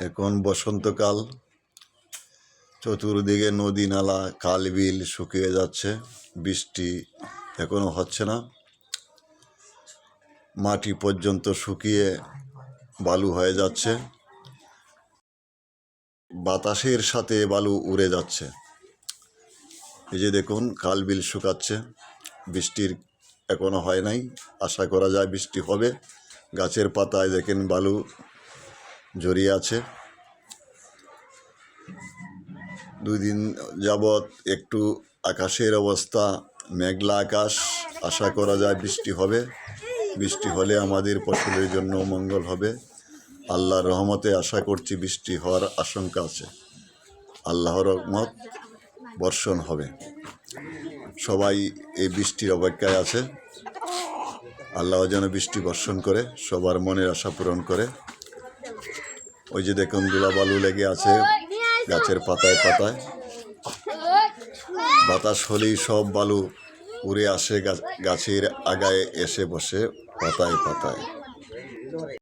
এখন বসন্তকাল। চতুর্দিকে নদী নালা খাল বিল শুকিয়ে যাচ্ছে, বৃষ্টি এখনও হচ্ছে না। মাটি পর্যন্ত শুকিয়ে বালু হয়ে যাচ্ছে। বাতাসের সাথে বালু উড়ে যাচ্ছে। এই যে দেখুন খাল বিল শুকাচ্ছে। বৃষ্টির এখনও হয় নাই। আশা করা যায় বৃষ্টি হবে। গাছের পাতায় দেখেন বালু জড়িয়ে আছে। দুই দিন যাবৎ একটু আকাশের অবস্থা, মেঘলা আকাশ, আশা করা যায় বৃষ্টি হবে। বৃষ্টি হলে আমাদের ফসলের জন্য মঙ্গল হবে। আল্লাহর রহমতে আশা করছি বৃষ্টি হওয়ার আশঙ্কা আছে। আল্লাহর রহমত বর্ষণ হবে। সবাই এই বৃষ্টির অপেক্ষায় আছে। আল্লাহ যেন বৃষ্টি বর্ষণ করে, সবার মনের আশা পূরণ করে। ওই যে দেখুন দুলাবালু লেগে আছে, গাছের পাতায় পাতায়। বাতাস হলেই সব বালু উড়ে আসে গাছের আগায় এসে বসে পাতায় পাতায়।